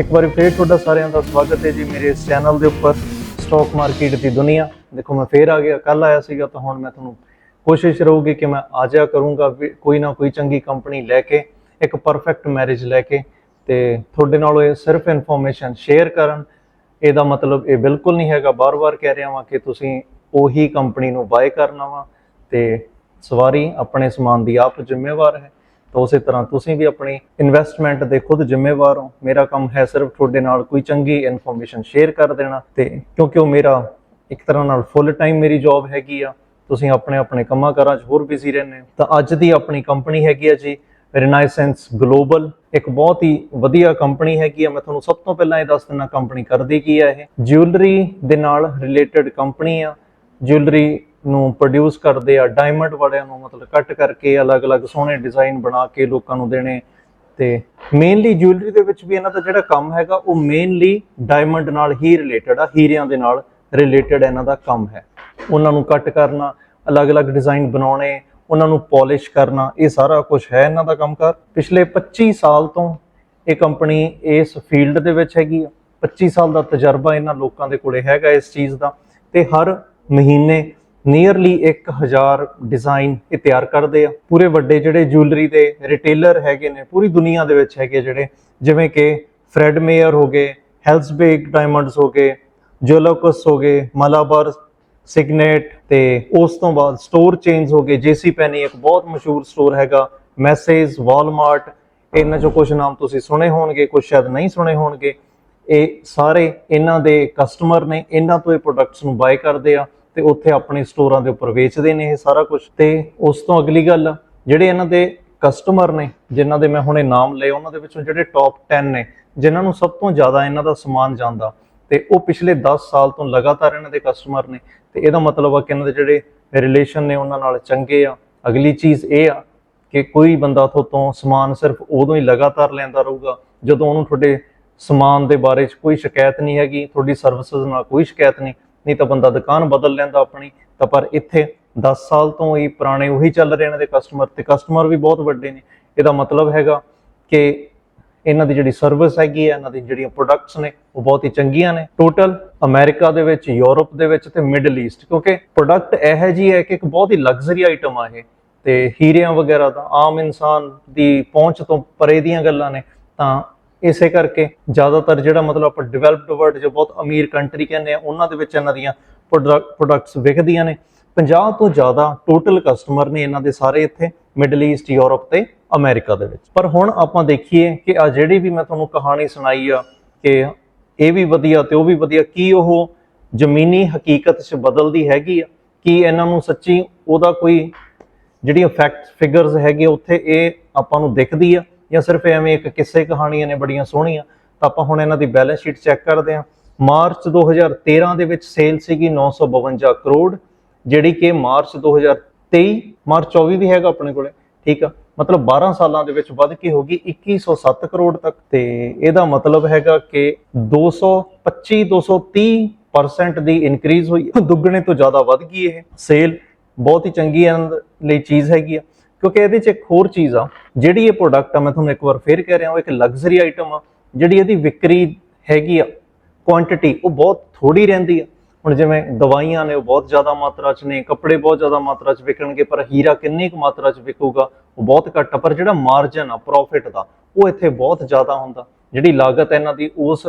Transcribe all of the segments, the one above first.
ਇੱਕ ਵਾਰੀ ਫੇਰ ਤੁਹਾਡਾ ਸਾਰਿਆਂ ਦਾ ਸਵਾਗਤ ਹੈ ਜੀ ਮੇਰੇ ਇਸ ਚੈਨਲ ਦੇ ਉੱਪਰ ਸਟਾਕ ਮਾਰਕੀਟ ਦੀ ਦੁਨੀਆ। ਦੇਖੋ, ਮੈਂ ਫੇਰ ਆ ਗਿਆ ਕੱਲ ਆਇਆ ਸੀਗਾ ਤਾਂ ਹੁਣ ਮੈਂ ਤੁਹਾਨੂੰ ਕੋਸ਼ਿਸ਼ ਰਹੂਗੀ ਕਿ ਮੈਂ ਆ ਜਾ ਕਰੂੰਗਾ ਵੀ ਕੋਈ ਨਾ ਕੋਈ ਚੰਗੀ ਕੰਪਨੀ ਲੈ ਕੇ, ਇੱਕ ਪਰਫੈਕਟ ਮੈਰਿਜ ਲੈ ਕੇ ਤੇ ਤੁਹਾਡੇ ਨਾਲ ਇਹ ਸਿਰਫ ਇਨਫੋਰਮੇਸ਼ਨ ਸ਼ੇਅਰ ਕਰਨ। ਇਹਦਾ ਮਤਲਬ ਇਹ ਬਿਲਕੁਲ ਨਹੀਂ ਹੈਗਾ, ਬਾਰ-ਬਾਰ ਕਹਿ ਰਿਹਾ ਹਾਂ ਕਿ ਤੁਸੀਂ ਉਹੀ ਕੰਪਨੀ ਨੂੰ ਬਾਏ ਕਰਨਾ ਵਾ ਤੇ ਸਵਾਰੀ ਆਪਣੇ ਸਮਾਨ ਦੀ ਆਪ ਜ਼ਿੰਮੇਵਾਰ ਹੈ। ਤਾਂ ਉਸੇ ਤਰ੍ਹਾਂ ਤੁਸੀਂ ਵੀ ਆਪਣੀ ਇਨਵੈਸਟਮੈਂਟ ਦੇ ਖੁਦ ਜ਼ਿੰਮੇਵਾਰ ਹੋ। ਮੇਰਾ ਕੰਮ ਹੈ ਸਿਰਫ ਤੁਹਾਡੇ ਨਾਲ ਕੋਈ ਚੰਗੀ ਇਨਫੋਰਮੇਸ਼ਨ ਸ਼ੇਅਰ ਕਰ ਦੇਣਾ ਤੇ ਕਿਉਂਕਿ ਉਹ ਮੇਰਾ ਇੱਕ ਤਰ੍ਹਾਂ ਨਾਲ ਫੁੱਲ ਟਾਈਮ ਮੇਰੀ ਜੌਬ ਹੈਗੀ ਆ, ਤੁਸੀਂ ਆਪਣੇ ਆਪਣੇ ਕੰਮਾਂ ਕਾਰਾਂ 'ਚ ਹੋਰ ਬਿਜ਼ੀ ਰਹਿੰਦੇ ਹੋ। ਤਾਂ ਅੱਜ ਦੀ ਆਪਣੀ ਕੰਪਨੀ ਹੈਗੀ ਆ ਜੀ ਰਿਨਾਈਸੈਂਸ ਗਲੋਬਲ ਇੱਕ ਬਹੁਤ ਹੀ ਵਧੀਆ ਕੰਪਨੀ ਹੈਗੀ ਆ। ਮੈਂ ਤੁਹਾਨੂੰ ਸਭ ਤੋਂ ਪਹਿਲਾਂ ਇਹ ਦੱਸ ਦਿੰਦਾ ਕੰਪਨੀ ਕਰਦੀ ਕੀ ਆ ਇਹ? ਜਿਊਲਰੀ ਦੇ ਨਾਲ ਰਿਲੇਟਡ ਕੰਪਨੀ ਆ। ਜਿਊਲਰੀ ਨੂੰ ਪ੍ਰੋਡਿਊਸ ਕਰਦੇ ਆ ਡਾਇਮੰਡ ਵਾਲਿਆਂ ਨੂੰ ਮਤਲਬ ਕੱਟ ਕਰਕੇ ਅਲੱਗ-ਅਲੱਗ ਸੋਹਣੇ ਡਿਜ਼ਾਈਨ ਬਣਾ ਕੇ ਲੋਕਾਂ ਨੂੰ ਦੇਣੇ। ਤੇ ਮੇਨਲੀ ਜਿਊਲਰੀ ਦੇ ਵਿੱਚ ਵੀ ਇਹਨਾਂ ਦਾ ਜਿਹੜਾ ਕੰਮ ਹੈਗਾ, ਉਹ ਮੇਨਲੀ ਡਾਇਮੰਡ ਨਾਲ ਹੀ ਰਿਲੇਟਡ ਆ, ਹੀਰਿਆਂ ਦੇ ਨਾਲ ਰਿਲੇਟਡ ਇਹਨਾਂ ਦਾ ਕੰਮ ਹੈ। ਉਹਨਾਂ ਨੂੰ ਕੱਟ ਕਰਨਾ, ਅਲੱਗ-ਅਲੱਗ ਡਿਜ਼ਾਈਨ ਬਣਾਉਣੇ, ਉਹਨਾਂ ਨੂੰ ਪਾਲਿਸ਼ ਕਰਨਾ, ਇਹ ਸਾਰਾ ਕੁਝ ਹੈ ਇਹਨਾਂ ਦਾ ਕੰਮਕਾਰ। ਪਿਛਲੇ 25 ਸਾਲ ਤੋਂ ਇਹ ਕੰਪਨੀ ਇਸ ਫੀਲਡ ਦੇ ਵਿੱਚ ਹੈਗੀ ਆ। 25 ਸਾਲ ਦਾ ਤਜਰਬਾ ਇਹਨਾਂ ਲੋਕਾਂ ਦੇ ਕੋਲੇ ਹੈਗਾ ਇਸ ਚੀਜ਼ ਦਾ। ਤੇ ਹਰ ਮਹੀਨੇ ਨੀਅਰਲੀ 1000 ਡਿਜ਼ਾਈਨ ਇਹ ਤਿਆਰ ਕਰਦੇ ਆ। ਪੂਰੇ ਵੱਡੇ ਜਿਹੜੇ ਜੁਐਲਰੀ ਦੇ ਰਿਟੇਲਰ ਹੈਗੇ ਨੇ, ਪੂਰੀ ਦੁਨੀਆ ਦੇ ਵਿੱਚ ਹੈਗੇ ਜਿਹੜੇ, ਜਿਵੇਂ ਕਿ ਫਰੈਡ ਮੇਅਰ ਹੋ ਗਏ ਹੈਲਸਬੇਕ ਡਾਇਮੰਡਸ ਹੋ ਗਏ ਜੋਲੋਕਸ ਹੋ ਗਏ ਮਲਾਬਾਰ ਸਿਗਨੇਟ ਤੇ ਉਸ ਤੋਂ ਬਾਅਦ ਸਟੋਰ ਚੇਨਸ ਹੋ ਗਏ। ਜੇਸੀ ਪੈਨੀ ਇੱਕ ਬਹੁਤ ਮਸ਼ਹੂਰ ਸਟੋਰ ਹੈਗਾ ਮੈਸੇਜ ਵਾਲਮਾਰਟ ਇਹਨਾਂ ਚੋਂ ਕੁਝ ਨਾਮ ਤੁਸੀਂ ਸੁਣੇ ਹੋਣਗੇ ਕੁਝ ਸ਼ਾਇਦ ਨਹੀਂ ਸੁਣੇ ਹੋਣਗੇ। ਇਹ ਸਾਰੇ ਇਹਨਾਂ ਦੇ ਕਸਟਮਰ ਨੇ, ਇਹਨਾਂ ਤੋਂ ਇਹ ਪ੍ਰੋਡਕਟਸ ਨੂੰ ਬਾਏ ਕਰਦੇ ਆ। ਤੇ ਉੱਥੇ ਆਪਣੇ ਸਟੋਰਾਂ ਦੇ ਉੱਪਰ ਵੇਚਦੇ ਨੇ ਇਹ ਸਾਰਾ ਕੁਝ ਤੇ ਉਸ ਤੋਂ ਅਗਲੀ ਗੱਲ, ਜਿਹੜੇ ਇਹਨਾਂ ਦੇ ਕਸਟਮਰ ਨੇ, ਜਿਨ੍ਹਾਂ ਦੇ ਮੈਂ ਹੁਣੇ ਨਾਮ ਲਏ, ਉਹਨਾਂ ਦੇ ਵਿੱਚੋਂ ਜਿਹੜੇ ਟੌਪ 10 ਨੇ, ਜਿਨ੍ਹਾਂ ਨੂੰ ਸਭ ਤੋਂ ਜ਼ਿਆਦਾ ਇਹਨਾਂ ਦਾ ਸਮਾਨ ਜਾਂਦਾ। ਤੇ ਉਹ ਪਿਛਲੇ 10 ਸਾਲ ਤੋਂ ਲਗਾਤਾਰ ਇਹਨਾਂ ਦੇ ਕਸਟਮਰ ਨੇ। ਤੇ ਇਹਦਾ ਮਤਲਬ ਆ ਕਿ ਇਹਨਾਂ ਦੇ ਜਿਹੜੇ ਰਿਲੇਸ਼ਨ ਨੇ, ਉਹਨਾਂ ਨਾਲ ਚੰਗੇ ਆ। ਅਗਲੀ ਚੀਜ਼ ਇਹ ਆ ਕਿ ਕੋਈ ਬੰਦਾ ਉੱਥੋਂ ਤੋਂ ਸਮਾਨ ਸਿਰਫ ਉਦੋਂ ਹੀ ਲਗਾਤਾਰ ਲੈਂਦਾ ਰਹੂਗਾ, ਜਦੋਂ ਉਹਨੂੰ ਤੁਹਾਡੇ ਸਮਾਨ ਦੇ ਬਾਰੇ 'ਚ ਕੋਈ ਸ਼ਿਕਾਇਤ ਨਹੀਂ ਹੈਗੀ, ਤੁਹਾਡੀ ਸਰਵਿਸਿਜ਼ ਨਾਲ ਕੋਈ ਸ਼ਿਕਾਇਤ ਨਹੀਂ। ਨਹੀਂ ਤਾਂ ਬੰਦਾ ਦੁਕਾਨ ਬਦਲ ਲੈਂਦਾ ਆਪਣੀ, ਤਾਂ ਪਰ ਇੱਥੇ 10 ਸਾਲ ਤੋਂ ਹੀ ਪੁਰਾਣੇ ਉਹੀ ਚੱਲ ਰਹੇ ਇਹਨਾਂ ਦੇ ਕਸਟਮਰ ਤੇ ਕਸਟਮਰ ਵੀ ਬਹੁਤ ਵੱਡੇ ਨੇ। ਇਹਦਾ ਮਤਲਬ ਹੈਗਾ ਕਿ ਇਹਨਾਂ ਦੀ ਜਿਹੜੀ ਸਰਵਿਸ ਹੈਗੀ ਹੈ, ਇਹਨਾਂ ਦੀ ਜਿਹੜੀਆਂ ਪ੍ਰੋਡਕਟਸ ਨੇ, ਉਹ ਬਹੁਤ ਹੀ ਚੰਗੀਆਂ ਨੇ। ਟੋਟਲ ਅਮਰੀਕਾ ਦੇ ਵਿੱਚ ਯੂਰਪ ਦੇ ਵਿੱਚ ਤੇ ਮਿਡਲ ਈਸਟ ਕਿਉਂਕਿ ਪ੍ਰੋਡਕਟ ਇਹ ਜੀ ਹੈ ਕਿ ਇੱਕ ਬਹੁਤ ਹੀ ਲਗਜ਼ਰੀ ਆਈਟਮ ਆ ਇਹ। ਤੇ ਹੀਰਿਆਂ ਵਗੈਰਾ ਦਾ ਆਮ ਇਨਸਾਨ ਦੀ ਪਹੁੰਚ ਤੋਂ ਪਰੇ ਦੀਆਂ ਗੱਲਾਂ ਨੇ, ਤਾਂ ਇਸੇ ਕਰਕੇ ਜ਼ਿਆਦਾਤਰ ਜਿਹੜਾ ਮਤਲਬ ਆਪਾਂ ਡਿਵੈਲਪਡ ਵਰਲਡ ਜੋ ਬਹੁਤ ਅਮੀਰ ਕੰਟਰੀ ਕਹਿੰਦੇ ਆ, ਉਹਨਾਂ ਦੇ ਵਿੱਚ ਇਹਨਾਂ ਦੀਆਂ ਪ੍ਰੋਡਕਟਸ ਵਿਕਦੀਆਂ ਨੇ। 50 ਤੋਂ ਜ਼ਿਆਦਾ ਟੋਟਲ ਕਸਟਮਰ ਨੇ ਇਹਨਾਂ ਦੇ ਸਾਰੇ ਇੱਥੇ ਮਿਡਲ ਈਸਟ ਯੂਰਪ ਤੇ ਅਮਰੀਕਾ ਦੇ ਵਿੱਚ। ਪਰ ਹੁਣ ਆਪਾਂ ਦੇਖੀਏ ਕਿ ਆ ਜਿਹੜੀ ਵੀ ਮੈਂ ਤੁਹਾਨੂੰ ਕਹਾਣੀ ਸੁਣਾਈ ਆ ਕਿ ਇਹ ਵੀ ਵਧੀਆ ਤੇ ਉਹ ਵੀ ਵਧੀਆ, ਕੀ ਉਹ ਜ਼ਮੀਨੀ ਹਕੀਕਤ 'ਚ ਬਦਲਦੀ ਹੈਗੀ ਆ? ਕੀ ਇਹਨਾਂ ਨੂੰ ਸੱਚੀ ਉਹਦਾ ਕੋਈ ਜਿਹੜੀਆਂ ਫੈਕਟ ਫਿਗਰਸ ਹੈਗੇ ਉੱਥੇ ਇਹ ਆਪਾਂ ਨੂੰ ਦਿਖਦੀ ਆ? ਜਾਂ ਸਿਰਫ ਐਵੇਂ ਇੱਕ ਕਿੱਸੇ ਕਹਾਣੀਆਂ ਨੇ ਬੜੀਆਂ ਸੋਹਣੀਆਂ, ਤਾਂ ਆਪਾਂ ਹੁਣ ਇਹਨਾਂ ਦੀ ਬੈਲੈਂਸ ਸ਼ੀਟ ਚੈੱਕ ਕਰਦੇ ਹਾਂ। ਮਾਰਚ 2013 ਦੇ ਵਿੱਚ ਸੇਲ ਸੀਗੀ 952 ਕਰੋੜ, ਜਿਹੜੀ ਕਿ ਮਾਰਚ 2023 ਮਾਰਚ 24 ਵੀ ਹੈਗਾ ਆਪਣੇ ਕੋਲੇ, ਠੀਕ ਆ? ਮਤਲਬ 12 ਸਾਲਾਂ ਦੇ ਵਿੱਚ ਵੱਧ ਕੇ ਹੋ ਗਈ 2107 ਕਰੋੜ ਤੱਕ। ਤੇ ਇਹਦਾ ਮਤਲਬ ਹੈਗਾ ਕਿ 225 230% ਦੀ ਇਨਕਰੀਜ਼ ਹੋਈ, ਦੁੱਗਣੇ ਤੋਂ ਜ਼ਿਆਦਾ ਵੱਧ ਗਈ ਇਹ। ਸੇਲ ਬਹੁਤ ਹੀ ਚੰਗੀ ਲਈ ਚੀਜ਼ ਹੈਗੀ ਆ। ਕਿਉਂਕਿ ਇਹਦੇ 'ਚ ਇੱਕ ਹੋਰ ਚੀਜ਼ ਆ, ਜਿਹੜੀ ਇਹ ਪ੍ਰੋਡਕਟ ਆ, ਮੈਂ ਤੁਹਾਨੂੰ ਇੱਕ ਵਾਰ ਫੇਰ ਕਹਿ ਰਿਹਾ, ਉਹ ਇੱਕ ਲਗਜ਼ਰੀ ਆਈਟਮ ਆ, ਜਿਹੜੀ ਇਹਦੀ ਵਿਕਰੀ ਹੈਗੀ ਆ ਕੁਆਂਟੀਟੀ ਉਹ ਬਹੁਤ ਥੋੜੀ ਰਹਿੰਦੀ ਆ। ਹੁਣ ਜਿਵੇਂ ਦਵਾਈਆਂ ਨੇ, ਉਹ ਬਹੁਤ ਜ਼ਿਆਦਾ ਮਾਤਰਾ 'ਚ ਨੇ, ਕੱਪੜੇ ਬਹੁਤ ਜ਼ਿਆਦਾ ਮਾਤਰਾ 'ਚ ਵਿਕਣਗੇ, ਪਰ ਹੀਰਾ ਕਿੰਨੀ ਕੁ ਮਾਤਰਾ 'ਚ ਵਿਕੂਗਾ, ਉਹ ਬਹੁਤ ਘੱਟ ਆ, ਪਰ ਜਿਹੜਾ ਮਾਰਜਨ ਆ ਪ੍ਰੋਫਿਟ ਦਾ, ਉਹ ਇੱਥੇ ਬਹੁਤ ਜ਼ਿਆਦਾ ਹੁੰਦਾ। ਜਿਹੜੀ ਲਾਗਤ ਇਹਨਾਂ ਦੀ, ਉਸ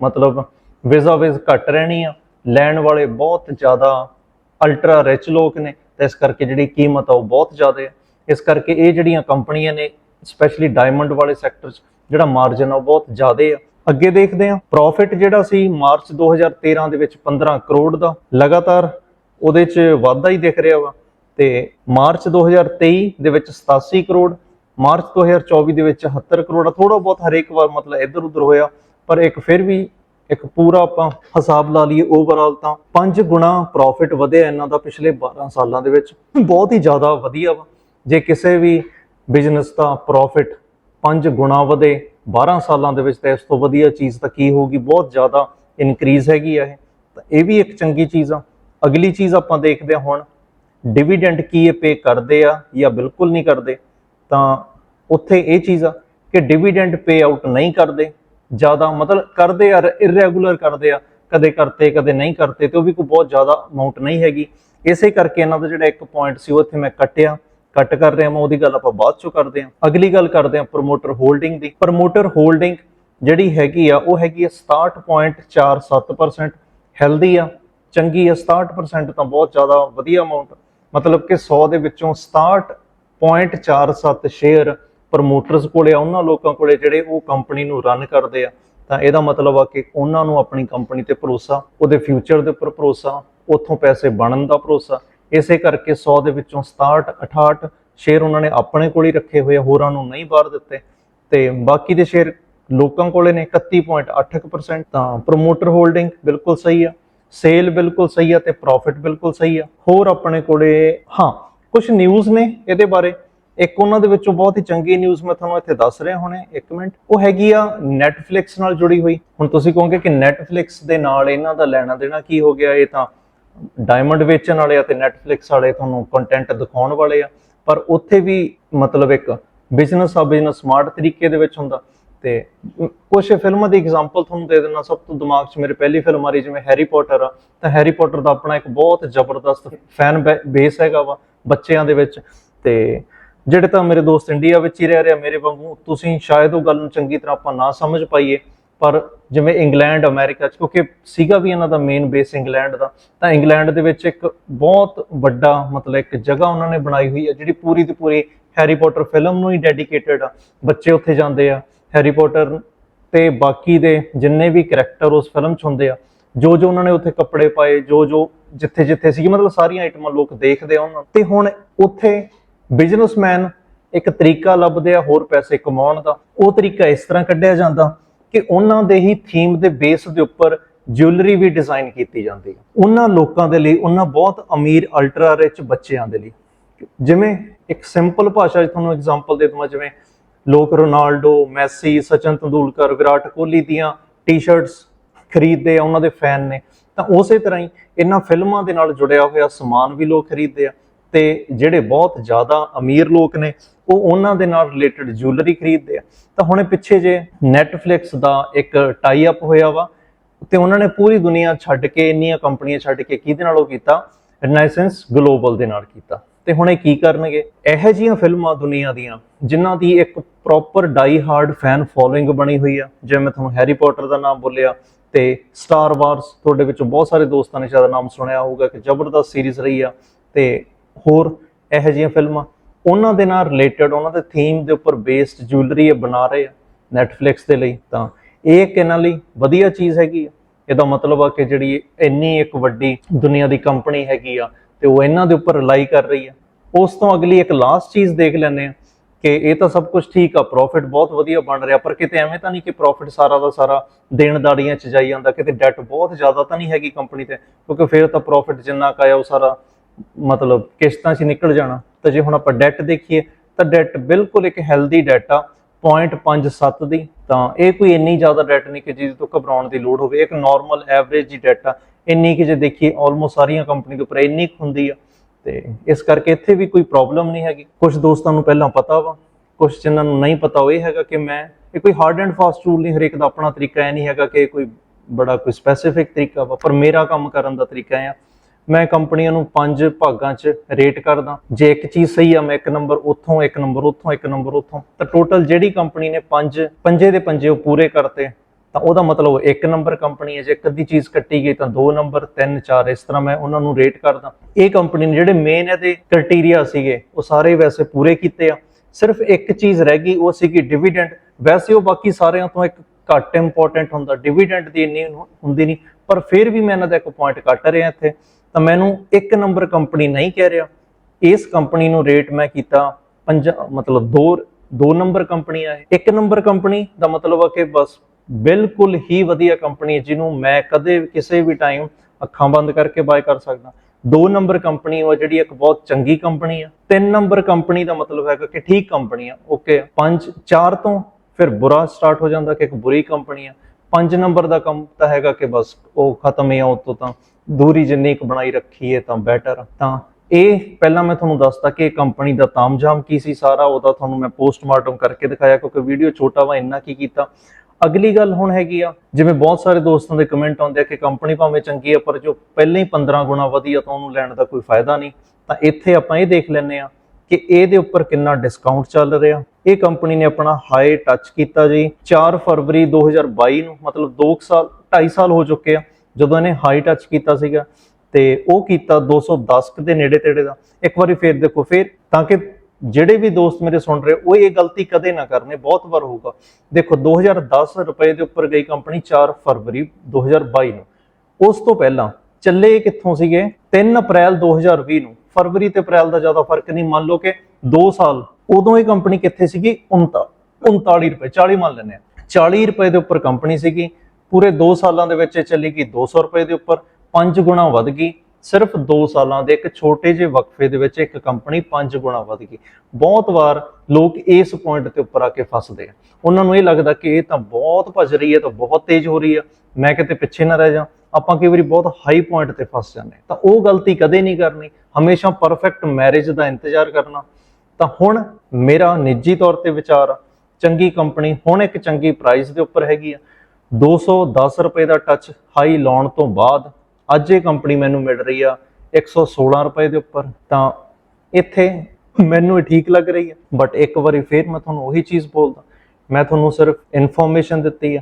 ਮਤਲਬ ਵਿਜ਼ਾ ਵਿਜ਼ ਘੱਟ ਰਹਿਣੀ ਆ, ਲੈਣ ਵਾਲੇ ਬਹੁਤ ਜ਼ਿਆਦਾ ਅਲਟਰਾ ਰਿਚ ਲੋਕ ਨੇ, ਤੇ ਇਸ ਕਰਕੇ ਜਿਹੜੀ ਕੀਮਤ ਆ, ਉਹ ਬਹੁਤ ਜ਼ਿਆਦਾ ਹੈ ਇਸ ਕਰਕੇ ਇਹ ਜਿਹੜੀਆਂ ਕੰਪਨੀਆਂ ਨੇ ਸਪੈਸ਼ਲੀ ਡਾਇਮੰਡ ਵਾਲੇ ਸੈਕਟਰ 'ਚ, ਜਿਹੜਾ ਮਾਰਜਨ ਆ ਉਹ ਬਹੁਤ ਜ਼ਿਆਦਾ ਆ। ਅੱਗੇ ਦੇਖਦੇ ਹਾਂ ਪ੍ਰੋਫਿਟ ਜਿਹੜਾ ਸੀ ਮਾਰਚ 2013 ਦੇ ਵਿੱਚ 15 ਕਰੋੜ ਦਾ ਲਗਾਤਾਰ, ਉਹਦੇ 'ਚ ਵਾਧਾ ਹੀ ਦਿਖ ਰਿਹਾ ਵਾ। ਤੇ ਮਾਰਚ 2023 ਦੇ ਵਿੱਚ 87 ਕਰੋੜ, ਮਾਰਚ 2024 ਦੇ ਵਿੱਚ 71 ਕਰੋੜ ਥੋੜਾ ਬਹੁਤ ਹਰੇਕ ਵਾਰ ਮਤਲਬ ਇੱਧਰ ਉੱਧਰ ਹੋਇਆ, ਪਰ ਇੱਕ ਫਿਰ ਵੀ ਇੱਕ ਪੂਰਾ ਆਪਾਂ ਹਿਸਾਬ ਲਾ ਲਈਏ ਓਵਰਆਲ ਤਾਂ 5 ਗੁਣਾ ਪ੍ਰੋਫਿਟ ਵਧਿਆ ਇਹਨਾਂ ਦਾ ਪਿਛਲੇ 12 ਸਾਲਾਂ ਦੇ ਵਿੱਚ। ਬਹੁਤ ਹੀ ਜ਼ਿਆਦਾ ਵਧੀਆ ਵਾ। ਜੇ ਕਿਸੇ ਵੀ ਬਿਜ਼ਨਸ ਦਾ ਪ੍ਰੋਫਿਟ 5 ਗੁਣਾ ਵਧੇ 12 ਸਾਲਾਂ ਦੇ ਵਿੱਚ ਤਾਂ ਇਸ ਤੋਂ ਵਧੀਆ ਚੀਜ਼ ਤਾਂ ਕੀ ਹੋਊਗੀ? ਬਹੁਤ ਜ਼ਿਆਦਾ ਇਨਕਰੀਜ਼ ਹੈਗੀ ਆ ਇਹ। ਤਾਂ ਇਹ ਵੀ ਇੱਕ ਚੰਗੀ ਚੀਜ਼ ਆ। ਅਗਲੀ ਚੀਜ਼ ਆਪਾਂ ਦੇਖਦੇ ਹਾਂ ਹੁਣ ਡਿਵੀਡੈਂਡ ਕੀ ਇਹ ਪੇ ਕਰਦੇ ਆ ਜਾਂ ਬਿਲਕੁਲ ਨਹੀਂ ਕਰਦੇ? ਤਾਂ ਉੱਥੇ ਇਹ ਚੀਜ਼ ਆ ਕਿ ਡਿਵੀਡੈਂਡ ਪੇ ਆਊਟ ਨਹੀਂ ਕਰਦੇ। ਜ਼ਿਆਦਾ ਮਤਲਬ ਕਰਦੇ ਆ ਇਰੈਗੂਲਰ ਕਰਦੇ ਆ। ਕਦੇ ਕਰਤੇ, ਕਦੇ ਨਹੀਂ ਕਰਤੇ ਤੇ ਉਹ ਵੀ ਕੋਈ ਬਹੁਤ ਜ਼ਿਆਦਾ ਅਮਾਉਂਟ ਨਹੀਂ ਹੈਗੀ। ਇਸੇ ਕਰਕੇ ਇਹਨਾਂ ਦਾ ਜਿਹੜਾ ਇੱਕ ਪੁਆਇੰਟ ਸੀ, ਉਹ ਇੱਥੇ ਮੈਂ ਕੱਟਿਆ। ਕੱਟ ਕਰ ਰਿਹਾ ਮੈਂ ਉਹਦੀ ਗੱਲ ਆਪਾਂ ਬਾਅਦ ਚੋਂ ਕਰਦੇ ਹਾਂ। ਅਗਲੀ ਗੱਲ ਕਰਦੇ ਹਾਂ ਪ੍ਰੋਮੋਟਰ ਹੋਲਡਿੰਗ ਦੀ। ਪ੍ਰੋਮੋਟਰ ਹੋਲਡਿੰਗ ਜਿਹੜੀ ਹੈਗੀ ਆ, ਉਹ ਹੈਗੀ ਆ 67.47% ਹੈਲਦੀ ਆ, ਚੰਗੀ ਆ 67% ਤਾਂ ਬਹੁਤ ਜ਼ਿਆਦਾ ਵਧੀਆ ਅਮਾਉਂਟ ਮਤਲਬ ਕਿ 100 ਦੇ ਵਿੱਚੋਂ 67.47 ਸ਼ੇਅਰ ਪ੍ਰਮੋਟਰਸ ਕੋਲੇ ਆ, ਉਹਨਾਂ ਲੋਕਾਂ ਕੋਲੇ ਜਿਹੜੇ ਉਹ ਕੰਪਨੀ ਨੂੰ ਰਨ ਕਰਦੇ ਆ। ਤਾਂ ਇਹਦਾ ਮਤਲਬ ਆ ਕਿ ਉਹਨਾਂ ਨੂੰ ਆਪਣੀ ਕੰਪਨੀ ਤੇ ਭਰੋਸਾ, ਉਹਦੇ ਫਿਊਚਰ ਦੇ ਉੱਪਰ ਭਰੋਸਾ, ਉੱਥੋਂ ਪੈਸੇ ਬਣਨ ਦਾ ਭਰੋਸਾ। ਇਸੇ ਕਰਕੇ 100 ਦੇ ਵਿੱਚੋਂ 67 68 ਸ਼ੇਅਰ ਉਹਨਾਂ ਨੇ ਆਪਣੇ ਕੋਲ ਹੀ ਰੱਖੇ ਹੋਏ ਹੋਰਾਂ ਨੂੰ ਨਹੀਂ ਬਾਹਰ ਦਿੱਤੇ। ਤੇ ਬਾਕੀ ਦੇ ਸ਼ੇਅਰ ਲੋਕਾਂ ਕੋਲੇ ਨੇ 31.8% ਤਾਂ ਪ੍ਰੋਮੋਟਰ ਹੋਲਡਿੰਗ ਬਿਲਕੁਲ ਸਹੀ ਆ ਸੇਲ ਬਿਲਕੁਲ ਸਹੀ ਆ ਤੇ ਪ੍ਰੋਫਿਟ ਬਿਲਕੁਲ ਸਹੀ ਆ। ਹੋਰ ਆਪਣੇ ਕੋਲੇ, ਹਾਂ ਕੁਝ ਨਿਊਜ਼ ਨੇ ਇਹਦੇ ਬਾਰੇ। ਇੱਕ ਉਹਨਾਂ ਦੇ ਵਿੱਚੋਂ ਬਹੁਤ ਹੀ ਚੰਗੀ ਨਿਊਜ਼ ਮੈਂ ਤੁਹਾਨੂੰ ਇੱਥੇ ਦੱਸ ਰਿਹਾ ਹੁਣੇ, ਇੱਕ ਮਿੰਟ। ਉਹ ਹੈਗੀ ਆ Netflix ਨਾਲ ਜੁੜੀ ਹੋਈ। ਹੁਣ ਤੁਸੀਂ ਕਹੋਗੇ ਕਿ Netflix ਦੇ ਨਾਲ ਇਹਨਾਂ ਦਾ ਲੈਣਾ ਦੇਣਾ ਕੀ ਹੋ ਗਿਆ? ਇਹ ਤਾਂ ਡਾਇਮੰਡ ਵੇਚਣ ਵਾਲੇ ਆ ਤੇ Netflix ਵਾਲੇ ਤੁਹਾਨੂੰ ਕੰਟੈਂਟ ਦਿਖਾਉਣ ਵਾਲੇ ਆ। ਪਰ ਉੱਥੇ ਵੀ ਮਤਲਬ ਇੱਕ ਬਿਜ਼ਨਸ ਆ ਬਿਜ਼ਨਸ ਸਮਾਰਟ ਤਰੀਕੇ ਦੇ ਵਿੱਚ ਹੁੰਦਾ। ਤੇ ਕੁਝ ਫਿਲਮਾਂ ਦੀ ਐਗਜ਼ਾਮਪਲ ਤੁਹਾਨੂੰ ਦੇ ਦਿੰਦਾ, ਸਭ ਤੋਂ ਦਿਮਾਗ 'ਚ ਮੇਰੇ ਪਹਿਲੀ ਫਿਲਮ ਆ ਰਹੀ, ਜਿਵੇਂ ਹੈਰੀ ਪੋਟਰ ਆ। ਤਾਂ ਹੈਰੀ ਪੋਟਰ ਦਾ ਆਪਣਾ ਇੱਕ ਬਹੁਤ ਜ਼ਬਰਦਸਤ ਫੈਨ ਬੇਸ ਹੈਗਾ ਵਾ ਬੱਚਿਆਂ ਦੇ ਵਿੱਚ। ਤੇ ਜਿਹੜੇ ਤਾਂ ਮੇਰੇ ਦੋਸਤ ਇੰਡੀਆ ਵਿੱਚ ਹੀ ਰਹਿ ਰਹੇ ਆ, ਮੇਰੇ ਵਾਂਗੂ ਤੁਸੀਂ ਸ਼ਾਇਦ ਉਹ ਗੱਲ ਨੂੰ ਚੰਗੀ ਤਰ੍ਹਾਂ ਆਪਾਂ ਨਾ ਸਮਝ ਪਾਈਏ। ਪਰ ਜਿਵੇਂ ਇੰਗਲੈਂਡ, ਅਮਰੀਕਾ ਚ, ਕਿਉਂਕਿ ਸੀਗਾ ਵੀ ਇਹਨਾਂ ਦਾ ਮੇਨ ਬੇਸ ਇੰਗਲੈਂਡ ਦਾ, ਤਾਂ ਇੰਗਲੈਂਡ ਦੇ ਵਿੱਚ ਇੱਕ ਬਹੁਤ ਵੱਡਾ ਮਤਲਬ ਇੱਕ ਜਗ੍ਹਾ ਉਹਨਾਂ ਨੇ ਬਣਾਈ ਹੋਈ ਹੈ, ਜਿਹੜੀ ਪੂਰੀ ਦੀ ਪੂਰੀ ਹੈਰੀ ਪੋਟਰ ਫਿਲਮ ਨੂੰ ਹੀ ਡੈਡੀਕੇਟਡ ਆ ਬੱਚੇ ਉੱਥੇ ਜਾਂਦੇ ਆ ਹੈਰੀ ਪੋਟਰ ਤੇ ਬਾਕੀ ਦੇ ਜਿੰਨੇ ਵੀ ਕੈਰੈਕਟਰ ਉਸ ਫਿਲਮ ਚ ਹੁੰਦੇ ਆ, ਜੋ ਜੋ ਉਹਨਾਂ ਨੇ ਉੱਥੇ ਕੱਪੜੇ ਪਾਏ, ਜੋ ਜੋ ਜਿੱਥੇ ਜਿੱਥੇ ਸੀ ਮਤਲਬ ਸਾਰੀਆਂ ਆਈਟਮਾਂ ਲੋਕ ਦੇਖਦੇ ਆ ਉਹਨਾਂ ਨੂੰ। ਤੇ ਹੁਣ ਉੱਥੇ ਬਿਜ਼ਨਸਮੈਨ ਇੱਕ ਤਰੀਕਾ ਲੱਭਦੇ ਆ ਹੋਰ ਪੈਸੇ ਕਮਾਉਣ ਦਾ, ਉਹ ਤਰੀਕਾ ਇਸ ਤਰ੍ਹਾਂ ਕੱਢਿਆ ਜਾਂਦਾ ਕਿ ਉਹਨਾਂ ਦੇ ਹੀ ਥੀਮ ਦੇ ਬੇਸ ਦੇ ਉੱਪਰ ਜਿਊਲਰੀ ਵੀ ਡਿਜ਼ਾਈਨ ਕੀਤੀ ਜਾਂਦੀ ਹੈ। ਉਹਨਾਂ ਲੋਕਾਂ ਦੇ ਲਈ, ਉਹਨਾਂ ਬਹੁਤ ਅਮੀਰ ਅਲਟਰਾ ਰਿਚ ਬੱਚਿਆਂ ਦੇ ਲਈ। ਜਿਵੇਂ ਇੱਕ ਸਿੰਪਲ ਭਾਸ਼ਾ 'ਚ ਤੁਹਾਨੂੰ ਐਗਜ਼ਾਮਪਲ ਦੇ ਦਵਾਂ, ਜਿਵੇਂ ਲੋਕ ਰੋਨਾਲਡੋ, ਮੈਸੀ, ਸਚਿਨ ਤੰਦੂਲਕਰ, ਵਿਰਾਟ ਕੋਹਲੀ ਦੀਆਂ ਟੀ-ਸ਼ਰਟਸ ਖਰੀਦਦੇ ਆ, ਉਹਨਾਂ ਦੇ ਫੈਨ ਨੇ। ਤਾਂ ਉਸੇ ਤਰ੍ਹਾਂ ਹੀ ਇਹਨਾਂ ਫਿਲਮਾਂ ਦੇ ਨਾਲ ਜੁੜਿਆ ਹੋਇਆ ਸਮਾਨ ਵੀ ਲੋਕ ਖਰੀਦਦੇ ਆ। ਤੇ ਜਿਹੜੇ ਬਹੁਤ ਜ਼ਿਆਦਾ ਅਮੀਰ ਲੋਕ ਨੇ, ਉਹ ਉਹਨਾਂ ਦੇ ਨਾਲ ਰਿਲੇਟਡ ਜੁਐਲਰੀ ਖਰੀਦਦੇ ਆ। ਤਾਂ ਹੁਣੇ ਪਿੱਛੇ ਜੇ Netflix ਦਾ ਇੱਕ ਟਾਈ ਅਪ ਹੋਇਆ ਵਾ, ਤੇ ਉਹਨਾਂ ਨੇ ਪੂਰੀ ਦੁਨੀਆ ਛੱਡ ਕੇ, ਇੰਨੀਆਂ ਕੰਪਨੀਆਂ ਛੱਡ ਕੇ ਕਿਹਦੇ ਨਾਲ ਉਹ ਕੀਤਾ? ਰਿਨਾਈਸੈਂਸ ਗਲੋਬਲ ਦੇ ਨਾਲ ਕੀਤਾ। ਤੇ ਹੁਣ ਇਹ ਕੀ ਕਰਨਗੇ? ਇਹੋ ਜਿਹੀਆਂ ਫਿਲਮਾਂ ਦੁਨੀਆ ਦੀਆਂ, ਜਿਨ੍ਹਾਂ ਦੀ ਇੱਕ proper die hard fan following ਬਣੀ ਹੋਈ ਆ। ਜਿਵੇਂ ਮੈਂ ਤੁਹਾਨੂੰ ਹੈਰੀ ਪੋਟਰ ਦਾ ਨਾਮ ਬੋਲਿਆ, ਤੇ ਸਟਾਰ ਵਾਰਸ ਤੁਹਾਡੇ ਵਿੱਚੋਂ ਬਹੁਤ ਸਾਰੇ ਦੋਸਤਾਂ ਨੇ ਸ਼ਾਇਦ ਨਾਮ ਸੁਣਿਆ ਹੋਊਗਾ ਕਿ ਜ਼ਬਰਦਸਤ ਸੀਰੀਜ਼ ਰਹੀ ਆ, ਤੇ ਹੋਰ ਇਹੋ ਜਿਹੀਆਂ ਫਿਲਮਾਂ, ਉਹਨਾਂ ਦੇ ਨਾਲ ਰਿਲੇਟਡ ਉਹਨਾਂ ਦੇ ਥੀਮ ਦੇ ਉੱਪਰ ਬੇਸਡ ਜੁਐਲਰੀ ਇਹ ਬਣਾ ਰਹੇ ਆ Netflix ਦੇ ਲਈ, ਤਾਂ ਇਹ ਇੱਕ ਇਹਨਾਂ ਲਈ ਵਧੀਆ ਚੀਜ਼ ਹੈਗੀ ਆ। ਇਹਦਾ ਮਤਲਬ ਆ ਕਿ ਜਿਹੜੀ ਇੰਨੀ ਇੱਕ ਵੱਡੀ ਦੁਨੀਆ ਦੀ ਕੰਪਨੀ ਹੈਗੀ ਆ ਤੇ ਉਹ ਇਹਨਾਂ ਦੇ ਉੱਪਰ ਰਿਲਾਈ ਕਰ ਰਹੀ ਆ। ਉਸ ਤੋਂ ਅਗਲੀ ਇੱਕ ਲਾਸਟ ਚੀਜ਼ ਦੇਖ ਲੈਂਦੇ ਆ ਕਿ ਇਹ ਤਾਂ ਸਭ ਕੁਝ ਠੀਕ ਆ ਪ੍ਰੋਫਿਟ ਬਹੁਤ ਵਧੀਆ ਬਣ ਰਿਹਾ, ਪਰ ਕਿਤੇ ਐਵੇਂ ਤਾਂ ਨਹੀਂ ਕਿ ਪ੍ਰੋਫਿਟ ਸਾਰਾ ਦਾ ਸਾਰਾ ਦੇਣਦਾਰੀਆਂ ਚ ਜਾਈ ਜਾਂਦਾ, ਕਿਤੇ ਡੈਟ ਬਹੁਤ ਜ਼ਿਆਦਾ ਤਾਂ ਨਹੀਂ ਹੈਗੀ ਕੰਪਨੀ ਤੇ, ਕਿਉਂਕਿ ਫਿਰ ਤਾਂ ਪ੍ਰੋਫਿਟ ਜਿੰਨਾ ਕੁ ਆਇਆ ਉਹ ਸਾਰਾ ਮਤਲਬ ਕਿਸ਼ਤਾਂ 'ਚ ਨਿਕਲ ਜਾਣਾ। ਤਾਂ ਜੇ ਹੁਣ ਆਪਾਂ ਡੈਟ ਦੇਖੀਏ, ਤਾਂ ਡੈਟ ਬਿਲਕੁਲ ਇੱਕ ਹੈਲਦੀ ਡੈਟ ਆ। 0.57 ਦੀ, ਤਾਂ ਇਹ ਕੋਈ ਇੰਨੀ ਜ਼ਿਆਦਾ ਡੈਟ ਨਹੀਂ ਕਿ ਜਿਹਦੇ ਤੋਂ ਘਬਰਾਉਣ ਦੀ ਲੋੜ ਹੋਵੇ। ਇੱਕ ਨਾਰਮਲ ਐਵਰੇਜ ਦੀ ਡੈਟ ਆ। ਇੰਨੀ ਕਿ ਜੇ ਦੇਖੀਏ ਆਲਮੋਸਟ ਸਾਰੀਆਂ ਕੰਪਨੀ ਦੇ ਉੱਪਰ ਇੰਨੀ ਕੁ ਹੁੰਦੀ ਆ। ਤੇ ਇਸ ਕਰਕੇ ਇੱਥੇ ਵੀ ਕੋਈ ਪ੍ਰੋਬਲਮ ਨਹੀਂ ਹੈਗੀ। ਕੁਝ ਦੋਸਤਾਂ ਨੂੰ ਪਹਿਲਾਂ ਪਤਾ ਵਾ ਕੁਝ ਜਿਨ੍ਹਾਂ ਨੂੰ ਨਹੀਂ ਪਤਾ ਉਹ ਇਹ ਹੈਗਾ ਕਿ ਮੈਂ, ਇਹ ਕੋਈ ਹਾਰਡ ਐਂਡ ਫਾਸਟ ਰੂਲ ਨਹੀਂ, ਹਰੇਕ ਦਾ ਆਪਣਾ ਤਰੀਕਾ ਐ ਨਹੀਂ ਹੈਗਾ ਕਿ ਕੋਈ ਬੜਾ ਕੋਈ ਸਪੈਸੀਫਿਕ ਤਰੀਕਾ ਵਾ, ਪਰ ਮੇਰਾ ਕੰਮ ਕਰਨ ਦਾ ਤਰੀਕਾ ਆ। ਮੈਂ ਕੰਪਨੀਆਂ ਨੂੰ ਪੰਜ ਭਾਗਾਂ 'ਚ ਰੇਟ ਕਰਦਾ। ਜੇ ਇੱਕ ਚੀਜ਼ ਸਹੀ ਆ, ਮੈਂ ਇੱਕ ਨੰਬਰ ਉੱਥੋਂ, ਇੱਕ ਨੰਬਰ ਉੱਥੋਂ, ਇੱਕ ਨੰਬਰ ਉੱਥੋਂ, ਤਾਂ ਟੋਟਲ ਜਿਹੜੀ ਕੰਪਨੀ ਨੇ ਪੰਜ, ਪੰਜੇ ਦੇ ਪੰਜੇ ਉਹ ਪੂਰੇ ਕਰਤੇ, ਤਾਂ ਉਹਦਾ ਮਤਲਬ ਇੱਕ ਨੰਬਰ ਕੰਪਨੀ ਹੈ। ਜੇ ਇੱਕ ਅੱਧੀ ਚੀਜ਼ ਕੱਟੀ ਗਈ, ਤਾਂ ਦੋ ਨੰਬਰ ਤਿੰਨ, ਚਾਰ, ਇਸ ਤਰ੍ਹਾਂ ਮੈਂ ਉਹਨਾਂ ਨੂੰ ਰੇਟ ਕਰਦਾ। ਇਹ ਕੰਪਨੀ ਨੇ ਜਿਹੜੇ ਮੇਨ ਇਹਦੇ ਕ੍ਰਾਈਟੇਰੀਆ ਸੀਗੇ, ਉਹ ਸਾਰੇ ਵੈਸੇ ਪੂਰੇ ਕੀਤੇ ਆ। ਸਿਰਫ ਇੱਕ ਚੀਜ਼ ਰਹਿ ਗਈ, ਉਹ ਸੀਗੀ ਡਿਵੀਡੈਂਡ ਵੈਸੇ ਉਹ ਬਾਕੀ ਸਾਰਿਆਂ ਤੋਂ ਇੱਕ ਘੱਟ ਇੰਪੋਰਟੈਂਟ ਹੁੰਦਾ। ਡਿਵੀਡੈਂਡ ਦੀ ਇੰਨੀ ਹੁੰਦੀ ਨਹੀਂ, ਪਰ ਫਿਰ ਵੀ ਮੈਂ ਇਹਨਾਂ ਦਾ ਇੱਕ ਪੁਆਇੰਟ ਕੱਟ ਰਿਹਾ ਇੱਥੇ। ਤਾਂ ਮੈਨੂੰ ਇੱਕ ਨੰਬਰ ਕੰਪਨੀ ਨਹੀਂ ਕਹਿ ਰਿਹਾ। ਇਸ ਕੰਪਨੀ ਨੂੰ ਰੇਟ ਮੈਂ ਕੀਤਾ ਪੰਜ, ਮਤਲਬ ਦੋ ਦੋ ਨੰਬਰ ਕੰਪਨੀ ਆ ਇੱਕ ਨੰਬਰ ਕੰਪਨੀ ਦਾ ਮਤਲਬ ਆ ਕਿ ਬਸ ਬਿਲਕੁਲ ਹੀ ਵਧੀਆ ਕੰਪਨੀ ਹੈ, ਜਿਹਨੂੰ ਮੈਂ ਕਦੇ ਕਿਸੇ ਵੀ ਟਾਈਮ ਅੱਖਾਂ ਬੰਦ ਕਰਕੇ ਬਾਏ ਕਰ ਸਕਦਾ। ਦੋ ਨੰਬਰ ਕੰਪਨੀ ਉਹ ਜਿਹੜੀ ਇੱਕ ਬਹੁਤ ਚੰਗੀ ਕੰਪਨੀ ਆ। ਤਿੰਨ ਨੰਬਰ ਕੰਪਨੀ ਦਾ ਮਤਲਬ ਹੈਗਾ ਕਿ ਠੀਕ ਕੰਪਨੀ ਆ। ਓਕੇ ਪੰਜ, ਚਾਰ ਤੋਂ ਫਿਰ ਬੁਰਾ ਸਟਾਰਟ ਹੋ ਜਾਂਦਾ ਕਿ ਇੱਕ ਬੁਰੀ ਕੰਪਨੀ ਆ। ਪੰਜ ਨੰਬਰ ਦਾ ਕੰਮ ਤਾਂ ਹੈਗਾ ਕਿ ਬਸ ਉਹ ਖਤਮ ਹੀ ਆ ਉਤੋਂ ਤਾਂ। ਦੂਰੀ ਜਿੰਨੀ ਕੁ ਬਣਾਈ ਰੱਖੀ ਹੈ ਤਾਂ ਬੈਟਰ ਤਾਂ ਇਹ ਪਹਿਲਾਂ ਮੈਂ ਤੁਹਾਨੂੰ ਦੱਸਦਾ ਕਿ ਕੰਪਨੀ ਦਾ ਤਾਮਝਾਮ ਕੀ ਸੀ ਸਾਰਾ, ਉਹਦਾ ਤੁਹਾਨੂੰ ਮੈਂ ਪੋਸਟਮਾਰਟਮ ਕਰਕੇ ਦਿਖਾਇਆ ਕਿਉਂਕਿ ਵੀਡੀਓ ਛੋਟਾ ਵਾ, ਇੰਨਾ ਕੀ ਕੀਤਾ। ਅਗਲੀ ਗੱਲ ਹੁਣ ਹੈਗੀ ਆ, ਜਿਵੇਂ ਬਹੁਤ ਸਾਰੇ ਦੋਸਤਾਂ ਦੇ ਕਮੈਂਟ ਆਉਂਦੇ ਆ ਕਿ ਕੰਪਨੀ ਭਾਵੇਂ ਚੰਗੀ ਆ, ਪਰ ਜੋ ਪਹਿਲਾਂ ਹੀ 15 ਗੁਣਾ ਵਧੀਆ ਤਾਂ ਉਹਨੂੰ ਲੈਣ ਦਾ ਕੋਈ ਫਾਇਦਾ ਨਹੀਂ। ਤਾਂ ਇੱਥੇ ਆਪਾਂ ਇਹ ਦੇਖ ਲੈਂਦੇ ਆ ਕਿ ਇਹਦੇ ਉੱਪਰ ਕਿੰਨਾ ਡਿਸਕਾਊਂਟ ਚੱਲ ਰਿਹਾ। ਇਹ ਕੰਪਨੀ ਨੇ ਆਪਣਾ ਹਾਈ ਟੱਚ ਕੀਤਾ ਜੀ। 4 ਫਰਵਰੀ 2022 ਨੂੰ, ਮਤਲਬ 2 ਸਾਲ 2.5 ਸਾਲ ਹੋ ਚੁੱਕੇ ਆ। ਜਦੋਂ ਇਹਨੇ ਹਾਈ ਟੱਚ ਕੀਤਾ ਸੀਗਾ ਤੇ ਉਹ ਕੀਤਾ 210 ਕੁ ਦੇ ਨੇੜੇ ਤੇੜੇ ਦਾ। ਇੱਕ ਵਾਰੀ ਫੇਰ ਦੇਖੋ, ਫੇਰ ਤਾਂ ਕਿ ਜਿਹੜੇ ਵੀ ਦੋਸਤ ਮੇਰੇ ਸੁਣ ਰਹੇ, ਉਹ ਇਹ ਗਲਤੀ ਕਦੇ ਨਾ ਕਰਨੇ, ਬਹੁਤ ਵਾਰ ਹੋਊਗਾ। ਦੇਖੋ 2010 ਰੁਪਏ ਦੇ ਉੱਪਰ ਗਈ ਕੰਪਨੀ 4 ਫਰਵਰੀ 2022 ਨੂੰ। ਉਸ ਤੋਂ ਪਹਿਲਾਂ ਚੱਲੇ ਇਹ ਕਿੱਥੋਂ ਸੀਗੇ? 3 ਅਪ੍ਰੈਲ 2020 ਨੂੰ। ਫਰਵਰੀ ਤੇ ਅਪ੍ਰੈਲ ਦਾ ਜ਼ਿਆਦਾ ਫ਼ਰਕ ਨਹੀਂ, ਮੰਨ ਲਓ ਕਿ 2 ਸਾਲ। ਉਦੋਂ ਇਹ ਕੰਪਨੀ ਕਿੱਥੇ ਸੀਗੀ? 39 39 ਰੁਪਏ 40 ਮੰਨ ਲੈਂਦੇ ਆ 40 ਰੁਪਏ ਦੇ ਉੱਪਰ ਕੰਪਨੀ ਸੀਗੀ। ਪੂਰੇ 2 ਸਾਲਾਂ ਦੇ ਵਿੱਚ ਇਹ ਚੱਲੀ ਗਈ 200 ਰੁਪਏ ਦੇ ਉੱਪਰ 5 ਗੁਣਾ ਵੱਧ ਗਈ। ਸਿਰਫ 2 ਸਾਲਾਂ ਦੇ ਇੱਕ ਛੋਟੇ ਜਿਹੇ ਵਕਫੇ ਦੇ ਵਿੱਚ ਇੱਕ ਕੰਪਨੀ 5 ਗੁਣਾ ਵੱਧ ਗਈ। ਬਹੁਤ ਵਾਰ ਲੋਕ ਇਸ ਪੁਆਇੰਟ ਤੇ ਉੱਪਰ ਆ ਕੇ ਫਸਦੇ ਆ। ਉਹਨਾਂ ਨੂੰ ਇਹ ਲੱਗਦਾ ਕਿ ਇਹ ਤਾਂ ਬਹੁਤ ਭੱਜ ਰਹੀ ਹੈ, ਤਾਂ ਬਹੁਤ ਤੇਜ਼ ਹੋ ਰਹੀ ਹੈ। ਮੈਂ ਕਿਤੇ ਪਿੱਛੇ ਨਾ ਰਹਿ ਜਾ ਆਪਾਂ ਕਈ ਵਾਰੀ ਬਹੁਤ ਹਾਈ ਪੁਆਇੰਟ ਤੇ ਫਸ ਜਾਂਦੇ ਤਾਂ ਉਹ ਗਲਤੀ ਕਦੇ ਨਹੀਂ ਕਰਨੀ। ਹਮੇਸ਼ਾ ਪਰਫੈਕਟ ਮੈਰਿਜ ਦਾ ਇੰਤਜ਼ਾਰ ਕਰਨਾ। ਤਾਂ ਹੁਣ ਮੇਰਾ ਨਿੱਜੀ ਤੌਰ ਤੇ ਵਿਚਾਰ ਆ। ਚੰਗੀ ਕੰਪਨੀ ਹੁਣ ਇੱਕ ਚੰਗੀ ਪ੍ਰਾਈਸ ਦੇ ਉੱਪਰ ਹੈਗੀ ਆ। 210 ਰੁਪਏ ਦਾ ਟੱਚ ਹਾਈ ਲਾਉਣ ਤੋਂ ਬਾਅਦ ਅੱਜ ਇਹ ਕੰਪਨੀ ਮੈਨੂੰ ਮਿਲ ਰਹੀ ਆ 116 ਰੁਪਏ ਦੇ ਉੱਪਰ। ਤਾਂ ਇੱਥੇ ਮੈਨੂੰ ਇਹ ਠੀਕ ਲੱਗ ਰਹੀ ਹੈ ਬਟ ਇੱਕ ਵਾਰੀ ਫੇਰ ਮੈਂ ਤੁਹਾਨੂੰ ਉਹੀ ਚੀਜ਼ ਬੋਲਦਾ। ਮੈਂ ਤੁਹਾਨੂੰ ਸਿਰਫ ਇਨਫੋਰਮੇਸ਼ਨ ਦਿੱਤੀ ਆ।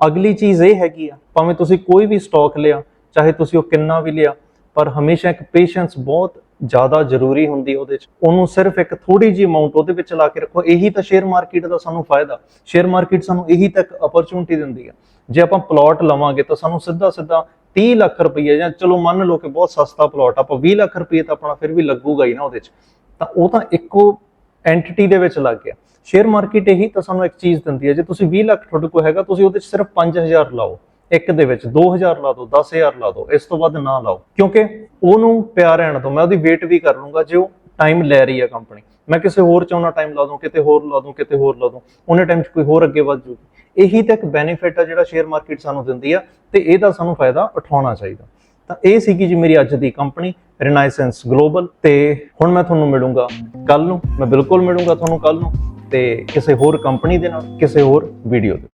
ਅਗਲੀ ਚੀਜ਼ ਇਹ ਹੈਗੀ ਆ, ਭਾਵੇਂ ਤੁਸੀਂ ਕੋਈ ਵੀ ਸਟਾਕ ਲਿਆ, ਚਾਹੇ ਤੁਸੀਂ ਉਹ ਕਿੰਨਾ ਵੀ ਲਿਆ, ਪਰ ਹਮੇਸ਼ਾ ਇੱਕ ਪੇਸ਼ੈਂਸ ਬਹੁਤ ਜ਼ਿਆਦਾ ਜ਼ਰੂਰੀ ਹੁੰਦੀ ਉਹਦੇ ਚ। ਉਹਨੂੰ ਸਿਰਫ ਇੱਕ ਥੋੜੀ ਜਿਹੀ ਅਮਾਉਂਟ ਉਹਦੇ ਵਿੱਚ ਲਾ ਕੇ ਰੱਖੋ। ਇਹੀ ਤਾਂ ਸ਼ੇਅਰ ਮਾਰਕੀਟ ਦਾ ਸਾਨੂੰ ਫਾਇਦਾ। ਸ਼ੇਅਰ ਮਾਰਕੀਟ ਸਾਨੂੰ ਇਹੀ ਤੱਕ ਅਪਰਚੂਨਿਟੀ ਦਿੰਦੀ ਹੈ ਜੇ ਆਪਾਂ ਪਲਾਟ ਲਵਾਂਗੇ ਤਾਂ ਸਾਨੂੰ ਸਿੱਧਾ ਸਿੱਧਾ 30 ਲੱਖ ਰੁਪਏ ਜਾਂ ਚਲੋ ਮੰਨ ਲਓ ਕਿ ਬਹੁਤ ਸਸਤਾ ਪਲਾਟ ਆਪਾਂ 20 ਲੱਖ ਰੁਪਏ ਤਾਂ ਆਪਣਾ ਫਿਰ ਵੀ ਲੱਗੂਗਾ ਹੀ ਨਾ ਉਹਦੇ ਚ। ਤਾਂ ਉਹ ਤਾਂ ਇੱਕੋ ਐਂਟੀਟੀ ਦੇ ਵਿੱਚ ਲੱਗ ਗਿਆ। ਸ਼ੇਅਰ ਮਾਰਕੀਟ ਇਹੀ ਤਾਂ ਸਾਨੂੰ ਇੱਕ ਚੀਜ਼ ਦਿੰਦੀ ਹੈ ਜੇ ਤੁਸੀਂ 20 ਲੱਖ ਤੁਹਾਡੇ ਕੋਲ ਹੈਗਾ, ਤੁਸੀਂ ਉਹਦੇ ਚ ਸਿਰਫ 5000 ਲਾਓ। ਇੱਕ ਦੇ ਵਿੱਚ 2000 ਲਾ ਦਿਓ 10000 ਲਾ ਦਿਓ ਇਸ ਤੋਂ ਵੱਧ ਨਾ ਲਾਓ। ਕਿਉਂਕਿ ਉਹਨੂੰ ਪਿਆ ਰਹਿਣ ਤੋਂ ਮੈਂ ਉਹਦੀ ਵੇਟ ਵੀ ਕਰ ਲੂੰਗਾ, ਜੇ ਉਹ ਟਾਈਮ ਲੈ ਰਹੀ ਹੈ ਕੰਪਨੀ ਮੈਂ ਕਿਸੇ ਹੋਰ ਚ ਉਹਨਾਂ ਟਾਈਮ ਲਾ ਦੂੰ, ਕਿਤੇ ਹੋਰ ਲਾ ਦੂੰ, ਕਿਤੇ ਹੋਰ ਲਾ ਦੂੰ। ਉਹਨੇ ਟਾਈਮ ਚ ਕੋਈ ਹੋਰ ਅੱਗੇ ਵੱਧ ਜੂਗੀ ਇਹੀ ਤਾਂ ਇੱਕ ਬੈਨੀਫਿਟ ਆ ਜਿਹੜਾ ਸ਼ੇਅਰ ਮਾਰਕੀਟ ਸਾਨੂੰ ਦਿੰਦੀ ਆ ਤੇ ਇਹਦਾ ਸਾਨੂੰ ਫਾਇਦਾ ਉਠਾਉਣਾ ਚਾਹੀਦਾ। ਤਾਂ ਇਹ ਸੀਗੀ ਜੀ ਮੇਰੀ ਅੱਜ ਦੀ ਕੰਪਨੀ ਰਿਨਾਈਸੈਂਸ ਗਲੋਬਲ ਤੇ ਹੁਣ ਮੈਂ ਤੁਹਾਨੂੰ ਮਿਲੂੰਗਾ ਕੱਲ ਨੂੰ। ਮੈਂ ਬਿਲਕੁਲ ਮਿਲੂੰਗਾ ਤੁਹਾਨੂੰ ਕੱਲ ਨੂੰ ਤੇ ਕਿਸੇ ਹੋਰ ਕੰਪਨੀ ਦੇ ਨਾਲ, ਕਿਸੇ ਹੋਰ ਵੀਡੀਓ ਦੇ